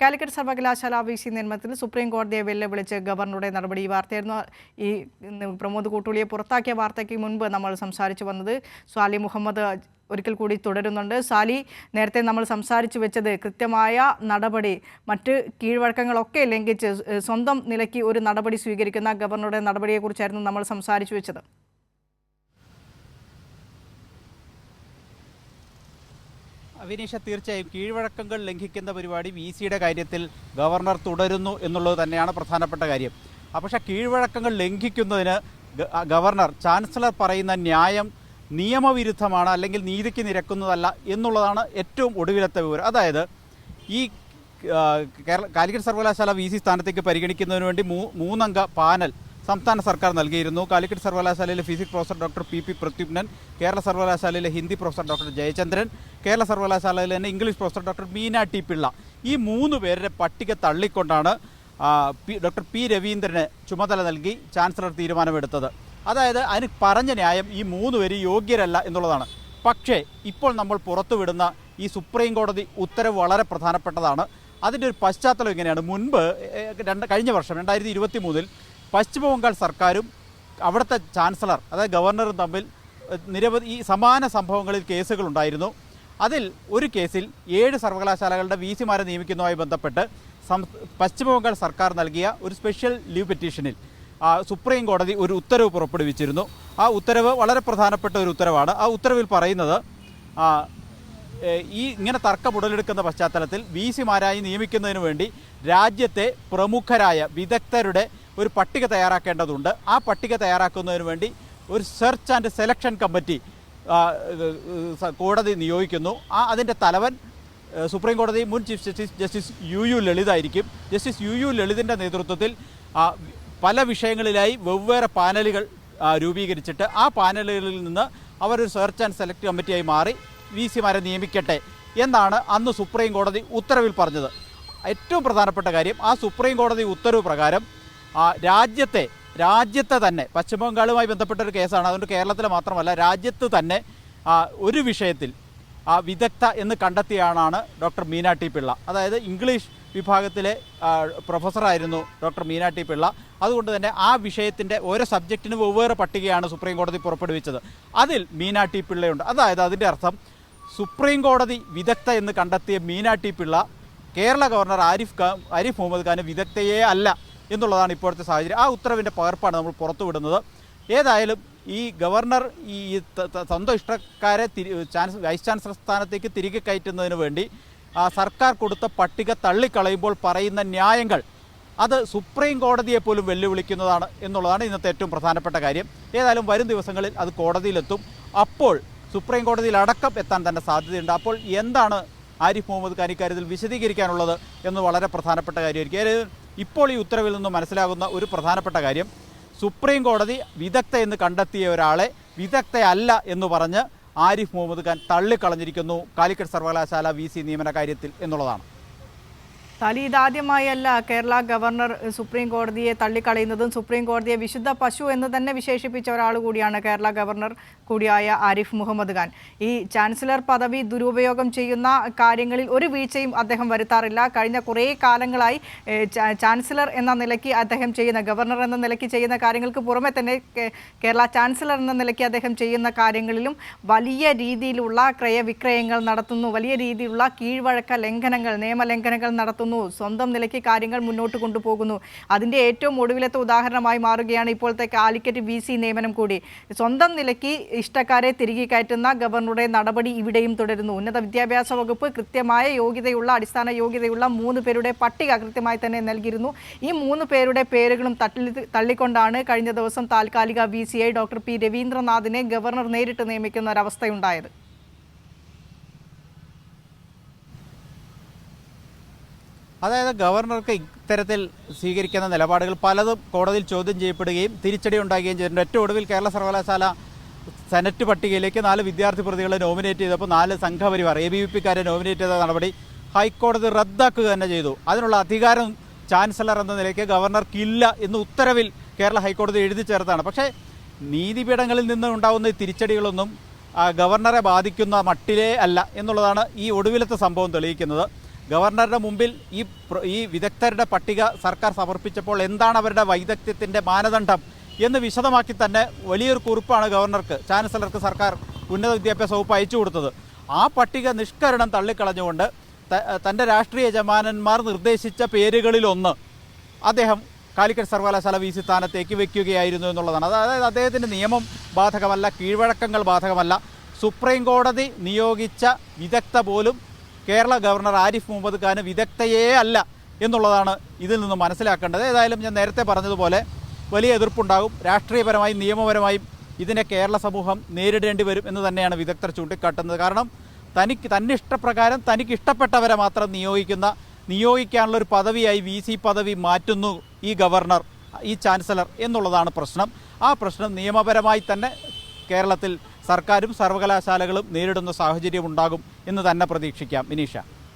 കാലിക്കറ്റ് സർവകലാശാല V C നിയമനത്തിൽ supreme കോടതിയെ വെല്ലുവിളിച്ച് ഗവർണറുടെ നടപടി ഈ വാർത്തയായിരുന്നു. ഈ പ്രമോദ് കൂട്ടുളിയെ പുറത്താക്കിയ വാർത്തയ്ക്ക് മുൻപ് നമ്മൾ സംസാരിച്ചു വന്നത് സ്വാലി മുഹമ്മദ് ഒരിക്കൽ കൂടി തുടരുന്നുണ്ട്. സാലി നേരത്തെ നമ്മൾ സംസാരിച്ചു വെച്ചത് കൃത്യമായ നടപടി മറ്റ് കീഴ്വഴക്കങ്ങളൊക്കെ ലംഘിച്ച് സ്വന്തം നിലയ്ക്ക് ഒരു നടപടി സ്വീകരിക്കുന്ന ഗവർണറുടെ നടപടിയെക്കുറിച്ചായിരുന്നു നമ്മൾ സംസാരിച്ചു വെച്ചത്. അവിനീഷ തീർച്ചയായും കീഴ്വഴക്കങ്ങൾ ലംഘിക്കുന്ന പരിപാടി വി സിയുടെ കാര്യത്തിൽ ഗവർണർ തുടരുന്നു എന്നുള്ളത് തന്നെയാണ് പ്രധാനപ്പെട്ട കാര്യം. പക്ഷേ കീഴ്വഴക്കങ്ങൾ ലംഘിക്കുന്നതിന് ഗവർണർ ചാൻസലർ പറയുന്ന ന്യായം നിയമവിരുദ്ധമാണ് അല്ലെങ്കിൽ നീതിക്ക് നിരക്കുന്നതല്ല എന്നുള്ളതാണ് ഏറ്റവും ഒടുവിലത്തെ വിവരം. അതായത് ഈ കേരള കാലിക്കറ്റ് സർവകലാശാല വി സി സ്ഥാനത്തേക്ക് പരിഗണിക്കുന്നതിന് വേണ്ടി മൂ മൂന്നംഗ പാനൽ സംസ്ഥാന സർക്കാർ നൽകിയിരുന്നു. കാലിക്കറ്റ് സർവകലാശാലയിലെ physics professor doctor P P പ്രത്യുപ്നൻ Kerala സർവകലാശാലയിലെ ഹിന്ദി പ്രൊഫസർ ഡോക്ടർ ജയചന്ദ്രൻ കേരള സർവകലാശാലയിൽ തന്നെ English professor doctor Meena T Pillai. ഈ മൂന്ന് പേരുടെ പട്ടിക തള്ളിക്കൊണ്ടാണ് ഡോക്ടർ പി രവീന്ദ്രന് ചുമതല നൽകി ചാൻസലർ തീരുമാനമെടുത്തത്. അതായത് അതിന് പറഞ്ഞ ന്യായം ഈ മൂന്ന് പേര് യോഗ്യരല്ല എന്നുള്ളതാണ്. പക്ഷേ ഇപ്പോൾ നമ്മൾ പുറത്തുവിടുന്ന ഈ സുപ്രീം കോടതി ഉത്തരവ് വളരെ പ്രധാനപ്പെട്ടതാണ്. അതിന്റെ ഒരു പശ്ചാത്തലം ഇങ്ങനെയാണ്. മുൻപ് രണ്ട് കഴിഞ്ഞ വർഷം രണ്ടായിരത്തി ഇരുപത്തി മൂന്നിൽ പശ്ചിമ ബംഗാൾ സർക്കാരും അവിടുത്തെ ചാൻസലർ അതായത് ഗവർണറും തമ്മിൽ നിരവധി ഈ സമാന സംഭവങ്ങളിൽ കേസുകളുണ്ടായിരുന്നു. അതിൽ ഒരു കേസിൽ ഏഴ് സർവകലാശാലകളുടെ വി സിമാരെ നിയമിക്കുന്നതുമായി ബന്ധപ്പെട്ട് സം പശ്ചിമ സർക്കാർ നൽകിയ ഒരു സ്പെഷ്യൽ ലീവ് പെറ്റീഷനിൽ സുപ്രീം കോടതി ഒരു ഉത്തരവ് പുറപ്പെടുവിച്ചിരുന്നു. ആ ഉത്തരവ് വളരെ പ്രധാനപ്പെട്ട ഒരു ഉത്തരവാണ്. ആ ഉത്തരവിൽ പറയുന്നത് ഈ ഇങ്ങനെ തർക്കം ഉടലെടുക്കുന്ന പശ്ചാത്തലത്തിൽ വി സിമാരായി നിയമിക്കുന്നതിന് വേണ്ടി രാജ്യത്തെ പ്രമുഖരായ വിദഗ്ധരുടെ ഒരു പട്ടിക തയ്യാറാക്കേണ്ടതുണ്ട്. ആ പട്ടിക തയ്യാറാക്കുന്നതിന് വേണ്ടി ഒരു സെർച്ച് ആൻഡ് സെലക്ഷൻ കമ്മിറ്റി കോടതി നിയോഗിക്കുന്നു. ആ അതിന്റെ തലവൻ സുപ്രീം കോടതി മുൻ chief justice justice U U ലളിതായിരിക്കും. Justice U U ലളിതിന്റെ നേതൃത്വത്തിൽ പല വിഷയങ്ങളിലായി വെവ്വേറെ പാനലുകൾ രൂപീകരിച്ചിട്ട് ആ പാനലുകളിൽ നിന്ന് അവരൊരു സെർച്ച് ആൻഡ് സെലക്ട് കമ്മിറ്റിയായി മാറി വി സിമാരെ നിയമിക്കട്ടെ എന്നാണ് അന്ന് സുപ്രീം കോടതി ഉത്തരവിൽ പറഞ്ഞത്. ഏറ്റവും പ്രധാനപ്പെട്ട കാര്യം ആ സുപ്രീം കോടതി ഉത്തരവ് പ്രകാരം രാജ്യത്തെ രാജ്യത്തെ തന്നെ പശ്ചിമ ബംഗാളുമായി ബന്ധപ്പെട്ട ഒരു കേസാണ്. അതുകൊണ്ട് കേരളത്തിലെ മാത്രമല്ല രാജ്യത്ത് തന്നെ ഒരു വിഷയത്തിൽ ആ വിദഗ്ധ എന്ന് കണ്ടെത്തിയാണാണ് ഡോക്ടർ മീന ടി പിള്ള. അതായത് ഇംഗ്ലീഷ് വിഭാഗത്തിലെ പ്രൊഫസറായിരുന്നു ഡോക്ടർ മീന ടി പിള്ള. അതുകൊണ്ട് തന്നെ ആ വിഷയത്തിന്റെ ഓരോ സബ്ജക്റ്റിന് വെവ്വേറെ പട്ടികയാണ് സുപ്രീം കോടതി പുറപ്പെടുവിച്ചത്. അതിൽ മീന ടി പിള്ളയുണ്ട്. അതായത് അതിന്റെ അർത്ഥം സുപ്രീം കോടതി വിദഗ്ധ എന്ന് കണ്ടെത്തിയ മീന ടി പിള്ള കേരള ഗവർണർ ആരിഫ് ഖാൻ ആരിഫ് മുഹമ്മദ് ഖാന് വിദഗ്ധയെ അല്ല. എന്നുള്ളതാണ് ഇപ്പോഴത്തെ സാഹചര്യം. ആ ഉത്തരവിന്റെ പകർപ്പാണ് നമ്മൾ പുറത്തുവിടുന്നത് ഏതായാലും ഈ ഗവർണർ ഈ സ്വന്തം ഇഷ്ടക്കാരെ ചാൻസ് വൈസ് ചാൻസലർ സ്ഥാനത്തേക്ക് തിരികെ കയറ്റുന്നതിന് വേണ്ടി സർക്കാർ കൊടുത്ത പട്ടിക തള്ളിക്കളയുമ്പോൾ പറയുന്ന ന്യായങ്ങൾ അത് സുപ്രീം കോടതിയെ പോലും വെല്ലുവിളിക്കുന്നതാണ് എന്നുള്ളതാണ് ഇന്നത്തെ ഏറ്റവും പ്രധാനപ്പെട്ട കാര്യം. ഏതായാലും വരും ദിവസങ്ങളിൽ അത് കോടതിയിലെത്തും. അപ്പോൾ സുപ്രീം കോടതിയിൽ അടക്കം എത്താൻ തന്നെ സാധ്യതയുണ്ട്. അപ്പോൾ എന്താണ് ആരിഫ് മുഹമ്മദ് ഖാൻ ഇക്കാര്യത്തിൽ വിശദീകരിക്കാനുള്ളത് എന്ന് വളരെ പ്രധാനപ്പെട്ട കാര്യമായിരിക്കും. ഇപ്പോൾ ഈ ഉത്തരവിൽ നിന്ന് മനസ്സിലാകുന്ന ഒരു പ്രധാനപ്പെട്ട കാര്യം സുപ്രീം കോടതി വിദഗ്ധ എന്ന് കണ്ടെത്തിയ ഒരാളെ വിദഗ്ധയല്ല എന്ന് പറഞ്ഞ് ആരിഫ് മുഹമ്മദ് ഖാൻ തള്ളിക്കളഞ്ഞിരിക്കുന്നു. കാലിക്കറ്റ് സർവകലാശാല വി സി നിയമന കാര്യത്തിൽ എന്നുള്ളതാണ്. താലി ഇതാദ്യമായല്ല കേരള ഗവർണർ സുപ്രീം കോടതിയെ തള്ളിക്കളയുന്നതും സുപ്രീം കോടതിയെ വിശുദ്ധ പശു എന്ന് തന്നെ വിശേഷിപ്പിച്ച ഒരാൾ കൂടിയാണ് കേരള ഗവർണർ കൂടിയായ ആരിഫ് മുഹമ്മദ് ഖാൻ. ഈ ചാൻസലർ പദവി ദുരുപയോഗം ചെയ്യുന്ന കാര്യങ്ങളിൽ ഒരു വീഴ്ചയും അദ്ദേഹം വരുത്താറില്ല. കഴിഞ്ഞ കുറേ കാലങ്ങളായി ചാൻസലർ എന്ന നിലയ്ക്ക് അദ്ദേഹം ചെയ്യുന്ന ഗവർണർ എന്ന നിലയ്ക്ക് ചെയ്യുന്ന കാര്യങ്ങൾക്ക് പുറമെ തന്നെ കേരള ചാൻസലർ എന്ന നിലയ്ക്ക് അദ്ദേഹം ചെയ്യുന്ന കാര്യങ്ങളിലും വലിയ രീതിയിലുള്ള ക്രയവിക്രയങ്ങൾ നടത്തുന്നു. വലിയ രീതിയിലുള്ള കീഴ്വഴക്ക ലംഘനങ്ങൾ നിയമലംഘനങ്ങൾ നടത്തുന്നു. സ്വന്തം നിലയ്ക്ക് കാര്യങ്ങൾ മുന്നോട്ട് കൊണ്ടുപോകുന്നു. അതിന്റെ ഏറ്റവും ഒടുവിലത്തെ ഉദാഹരണമായി മാറുകയാണ് ഇപ്പോഴത്തെ കാലിക്കറ്റ് വി സി നിയമനം കൂടി. സ്വന്തം നിലയ്ക്ക് ഇഷ്ടക്കാരെ തിരികെ കയറ്റുന്ന ഗവർണറുടെ നടപടി ഇവിടെയും തുടരുന്നു. ഉന്നത വിദ്യാഭ്യാസ വകുപ്പ് കൃത്യമായ യോഗ്യതയുള്ള അടിസ്ഥാന യോഗ്യതയുള്ള മൂന്ന് പേരുടെ പട്ടിക കൃത്യമായി തന്നെ നൽകിയിരുന്നു. ഈ മൂന്ന് പേരുടെ പേരുകളും തള്ളി തള്ളിക്കൊണ്ടാണ് കഴിഞ്ഞ ദിവസം താൽക്കാലിക വി ഡോക്ടർ പി രവീന്ദ്രനാഥിനെ ഗവർണർ നേരിട്ട് നിയമിക്കുന്ന ഒരവസ്ഥയുണ്ടായത്. അതായത് ഗവർണർക്ക് ഇത്തരത്തിൽ സ്വീകരിക്കുന്ന നിലപാടുകൾ പലതും കോടതിയിൽ ചോദ്യം ചെയ്യപ്പെടുകയും തിരിച്ചടി ഉണ്ടാകുകയും ചെയ്തിട്ടുണ്ട്. ഏറ്റവും ഒടുവിൽ കേരള സർവകലാശാല സെനറ്റ് പട്ടികയിലേക്ക് നാല് വിദ്യാർത്ഥി പ്രതികളെ നോമിനേറ്റ് ചെയ്തപ്പോൾ നാല് സംഘപരിവാർ എ ബി വി പിക്കാരെ നോമിനേറ്റ് ചെയ്ത നടപടി ഹൈക്കോടതി റദ്ദാക്കുക തന്നെ ചെയ്തു. അതിനുള്ള അധികാരം ചാൻസലർ എന്ന നിലയ്ക്ക് ഗവർണർക്കില്ല എന്ന് ഉത്തരവിൽ കേരള ഹൈക്കോടതി എഴുതി ചേർത്താണ്. പക്ഷേ നീതിപീഠങ്ങളിൽ നിന്ന് ഉണ്ടാകുന്ന തിരിച്ചടികളൊന്നും ഗവർണറെ ബാധിക്കുന്ന മട്ടിലേ അല്ല എന്നുള്ളതാണ് ഈ ഒടുവിലത്തെ സംഭവം തെളിയിക്കുന്നത്. ഗവർണറുടെ മുമ്പിൽ ഈ ഈ വിദഗ്ധരുടെ പട്ടിക സർക്കാർ സമർപ്പിച്ചപ്പോൾ എന്താണ് അവരുടെ വൈദഗ്ധ്യത്തിന്റെ മാനദണ്ഡം എന്ന് വിശദമാക്കി തന്നെ വലിയൊരു കുറിപ്പാണ് ഗവർണർക്ക് ചാൻസലർക്ക് സർക്കാർ ഉന്നത വിദ്യാഭ്യാസ വകുപ്പ് അയച്ചു കൊടുത്തത്. ആ പട്ടിക നിഷ്കരണം തള്ളിക്കളഞ്ഞുകൊണ്ട് തന്റെ രാഷ്ട്രീയ യജമാനന്മാർ നിർദ്ദേശിച്ച പേരുകളിലൊന്ന് അദ്ദേഹം കാലിക്കറ്റ് സർവകലാശാല വി സി സ്ഥാനത്തേക്ക് വെക്കുകയായിരുന്നു എന്നുള്ളതാണ്. അതായത് അദ്ദേഹത്തിന്റെ നിയമം ബാധകമല്ല കീഴ്വഴക്കങ്ങൾ ബാധകമല്ല. സുപ്രീം കോടതി നിയോഗിച്ച വിദഗ്ധ പോലും കേരള ഗവർണർ ആരിഫ് മുഹമ്മദ് ഖാന് വിദഗ്ധയേ അല്ല എന്നുള്ളതാണ് ഇതിൽ നിന്ന് മനസ്സിലാക്കേണ്ടത്. ഏതായാലും ഞാൻ നേരത്തെ പറഞ്ഞതുപോലെ വലിയ എതിർപ്പുണ്ടാകും. രാഷ്ട്രീയപരമായും നിയമപരമായും ഇതിനെ കേരള സമൂഹം നേരിടേണ്ടി വരും എന്ന് തന്നെയാണ് വിദഗ്ധർ ചൂണ്ടിക്കാട്ടുന്നത്. കാരണം തനിക്ക് തന്നെ ഇഷ്ടപ്രകാരം തനിക്ക് ഇഷ്ടപ്പെട്ടവരെ മാത്രം നിയോഗിക്കുന്ന നിയോഗിക്കാനുള്ള ഒരു പദവിയായി വി സി പദവി മാറ്റുന്നു ഈ ഗവർണർ ഈ ചാൻസലർ എന്നുള്ളതാണ് പ്രശ്നം. ആ പ്രശ്നം നിയമപരമായി തന്നെ കേരളത്തിൽ സർക്കാരും സർവകലാശാലകളും നേരിടുന്ന സാഹചര്യം ഉണ്ടാകും എന്ന് തന്നെ പ്രതീക്ഷിക്കാം. വിനീഷ